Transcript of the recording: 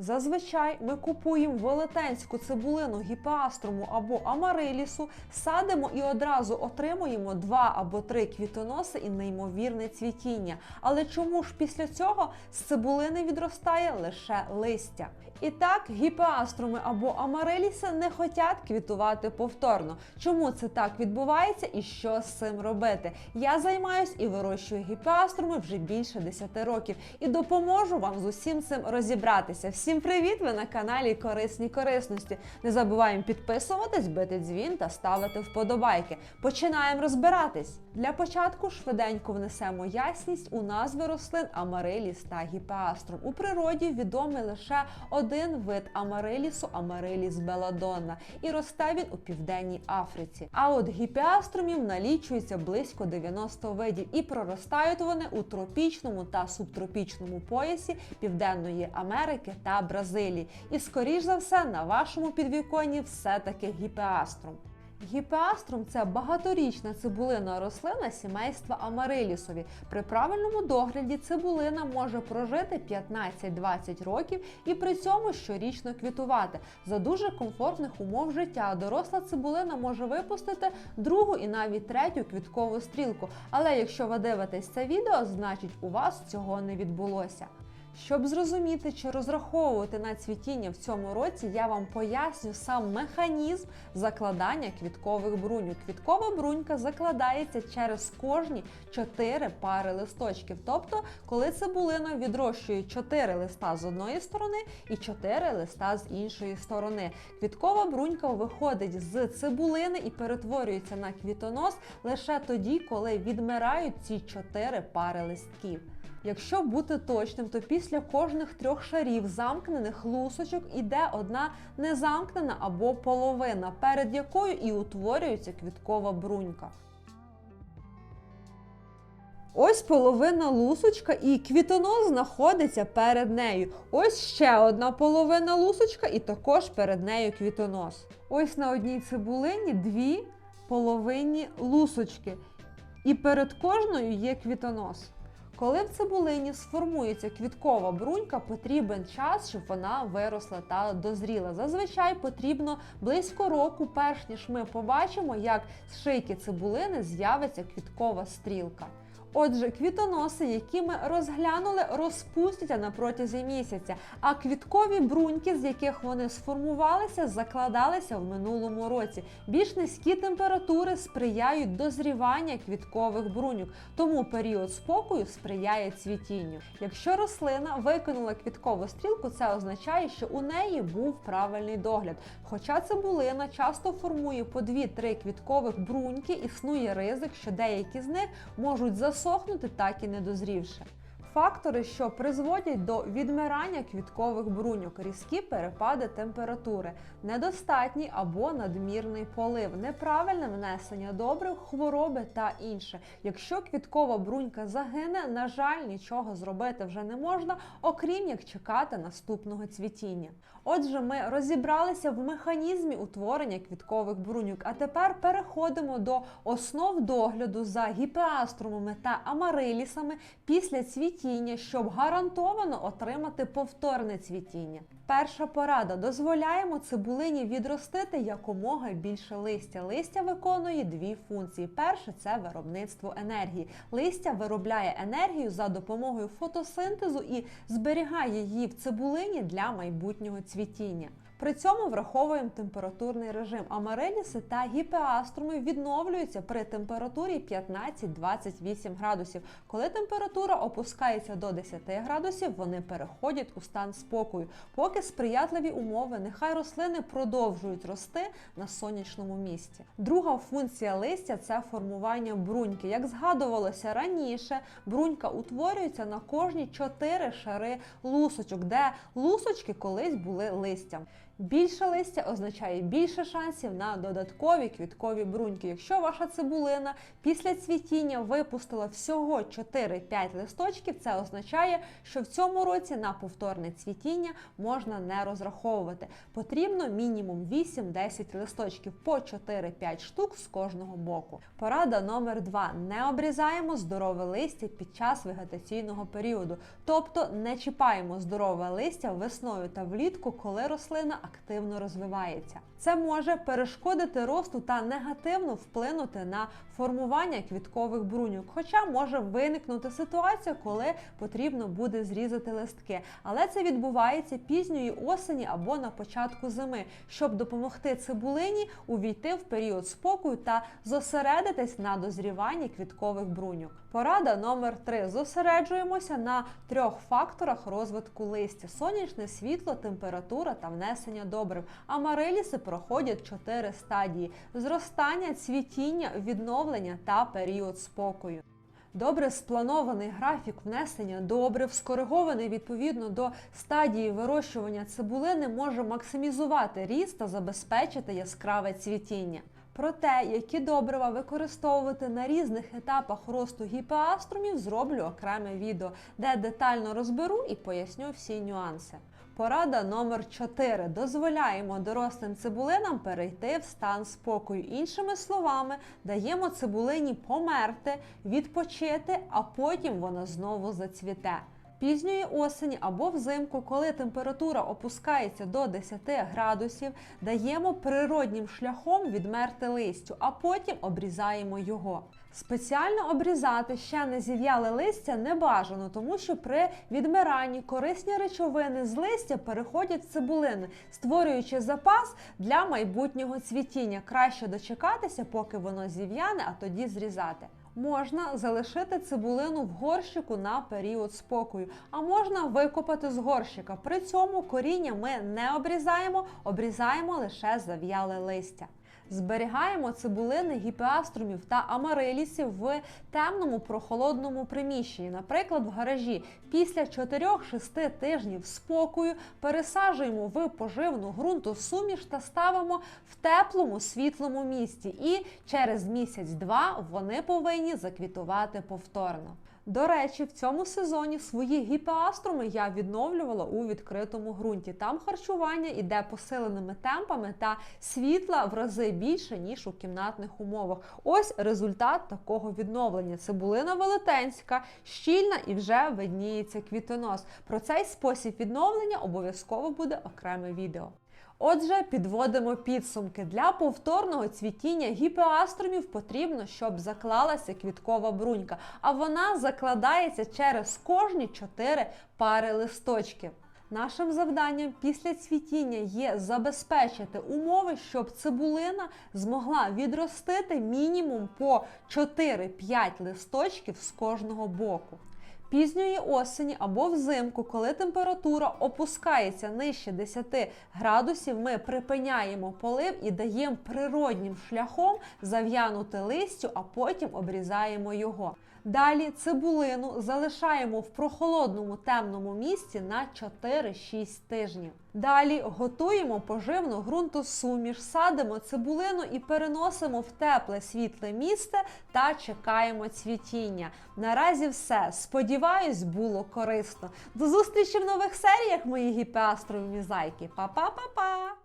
Зазвичай ми купуємо велетенську цибулину гіпеаструму або амарилісу, садимо і одразу отримуємо два або три квітоноси і неймовірне цвітіння. Але чому ж після цього з цибулини відростає лише листя? І так, гіпеаструми або амариліси не хочуть квітувати повторно. Чому це так відбувається і що з цим робити? Я займаюсь і вирощую гіпеаструми вже більше 10 років і допоможу вам з усім цим розібратися. Всім привіт! Ви на каналі Корисні Корисності. Не забуваємо підписуватись, бити дзвін та ставити вподобайки. Починаємо розбиратись. Для початку швиденько внесемо ясність у назви рослин амариліс та гіпеаструм. У природі відомий лише один вид амарилісу амариліс беладонна, і росте він у південній Африці. А от гіпіаструмів налічується близько 90 видів, і проростають вони у тропічному та субтропічному поясі Південної Америки та Бразилії. І скоріш за все на вашому підвіконні все-таки гіпеаструм. Гіпеаструм це багаторічна цибулина рослина сімейства амарилісові. При правильному догляді цибулина може прожити 15-20 років і при цьому щорічно квітувати. За дуже комфортних умов життя доросла цибулина може випустити другу і навіть третю квіткову стрілку. Але якщо ви дивитесь це відео, значить у вас цього не відбулося. Щоб зрозуміти чи розраховувати на цвітіння в цьому році, я вам поясню сам механізм закладання квіткових бруньок. Квіткова брунька закладається через кожні 4 пари листочків. Тобто, коли цибулина відрощує 4 листа з одної сторони і 4 листа з іншої сторони. Квіткова брунька виходить з цибулини і перетворюється на квітонос лише тоді, коли відмирають ці 4 пари листків. Якщо бути точним, то після кожних трьох шарів замкнених лусочок іде одна незамкнена або половина, перед якою і утворюється квіткова брунька. Ось половина лусочка і квітонос знаходиться перед нею. Ось ще одна половина лусочка і також перед нею квітонос. Ось на одній цибулині дві половинні лусочки. І перед кожною є квітонос. Коли в цибулині сформується квіткова брунька, потрібен час, щоб вона виросла та дозріла. Зазвичай потрібно близько року, перш ніж ми побачимо, як з шийки цибулини з'явиться квіткова стрілка. Отже, квітоноси, які ми розглянули, розпустяться на протязі місяця, а квіткові бруньки, з яких вони сформувалися, закладалися в минулому році. Більш низькі температури сприяють дозрівання квіткових бруньок, тому період спокою сприяє цвітінню. Якщо рослина виконала квіткову стрілку, це означає, що у неї був правильний догляд. Хоча цибулина часто формує по 2-3 квіткових бруньки, існує ризик, що деякі з них можуть засохнути, так і не дозрівши. Фактори, що призводять до відмирання квіткових бруньок, різкі перепади температури, недостатній або надмірний полив, неправильне внесення добрив, хвороби та інше. Якщо квіткова брунька загине, на жаль, нічого зробити вже не можна, окрім як чекати наступного цвітіння. Отже, ми розібралися в механізмі утворення квіткових бруньок, а тепер переходимо до основ догляду за гіпеаструмами та амарилісами після цвітіння, щоб гарантовано отримати повторне цвітіння. Перша порада: дозволяємо цибулині відростити якомога більше листя. Листя виконує дві функції. Перше це виробництво енергії. Листя виробляє енергію за допомогою фотосинтезу і зберігає її в цибулині для майбутнього цвітіння. При цьому враховуємо температурний режим. Амареліси та гіпеаструми відновлюються при температурі 15-28 градусів. Коли температура опускається до 10 градусів, вони переходять у стан спокою. Поки сприятливі умови, нехай рослини продовжують рости на сонячному місці. Друга функція листя це формування бруньки. Як згадувалося раніше, брунька утворюється на кожні чотири шари лусочок, де лусочки колись були листям. Більше листя означає більше шансів на додаткові квіткові бруньки. Якщо ваша цибулина після цвітіння випустила всього 4-5 листочків, це означає, що в цьому році на повторне цвітіння можна не розраховувати. Потрібно мінімум 8-10 листочків по 4-5 штук з кожного боку. Порада номер 2. Не обрізаємо здорове листя під час вегетаційного періоду, тобто не чіпаємо здорове листя весною та влітку, коли рослина активно розвивається. Це може перешкодити росту та негативно вплинути на формування квіткових бруньок. Хоча може виникнути ситуація, коли потрібно буде зрізати листки. Але це відбувається пізньої осені або на початку зими, щоб допомогти цибулині увійти в період спокою та зосередитись на дозріванні квіткових бруньок. Порада номер 3. Зосереджуємося на трьох факторах розвитку листя: сонячне світло, температура та внесення добрив. Амариліси проходять чотири стадії: зростання, цвітіння, відновлення та період спокою. Добре спланований графік внесення добрив, скоригований відповідно до стадії вирощування цибулини, може максимізувати ріст та забезпечити яскраве цвітіння. Про те, які добрива використовувати на різних етапах росту гіпеаструмів, зроблю окреме відео, де детально розберу і поясню всі нюанси. Порада номер 4. Дозволяємо дорослим цибулинам перейти в стан спокою. Іншими словами, даємо цибулині померти, відпочити, а потім вона знову зацвіте. Пізньої осені або взимку, коли температура опускається до 10 градусів, даємо природнім шляхом відмерти листю, а потім обрізаємо його. Спеціально обрізати ще не зів'яле листя не бажано, тому що при відмиранні корисні речовини з листя переходять в цибулини, створюючи запас для майбутнього цвітіння. Краще дочекатися, поки воно зів'яне, а тоді зрізати. Можна залишити цибулину в горщику на період спокою, а можна викопати з горщика. При цьому коріння ми не обрізаємо, обрізаємо лише зав'яле листя. Зберігаємо цибулини гіпеаструмів та амарилісів в темному прохолодному приміщенні, наприклад, в гаражі. Після 4-6 тижнів спокою пересаджуємо в поживну ґрунтосуміш та ставимо в теплому світлому місці. І через місяць-два вони повинні заквітувати повторно. До речі, в цьому сезоні свої гіпеаструми я відновлювала у відкритому ґрунті. Там харчування іде посиленими темпами та світла в рази більше, ніж у кімнатних умовах. Ось результат такого відновлення. Цибулина велетенська, щільна і вже видніється квітонос. Про цей спосіб відновлення обов'язково буде окреме відео. Отже, підводимо підсумки. Для повторного цвітіння гіпеаструмів потрібно, щоб заклалася квіткова брунька, а вона закладається через кожні 4 пари листочків. Нашим завданням після цвітіння є забезпечити умови, щоб цибулина змогла відростити мінімум по 4-5 листочків з кожного боку. Пізньої осені або взимку, коли температура опускається нижче 10 градусів, ми припиняємо полив і даємо природнім шляхом зав'янути листю, а потім обрізаємо його. Далі цибулину залишаємо в прохолодному темному місці на 4-6 тижнів. Далі готуємо поживну ґрунтосуміш, садимо цибулину і переносимо в тепле світле місце та чекаємо цвітіння. Наразі все. Сподіваюсь, було корисно. До зустрічі в нових серіях, мої гіпеастрові зайки. Па-па-па-па!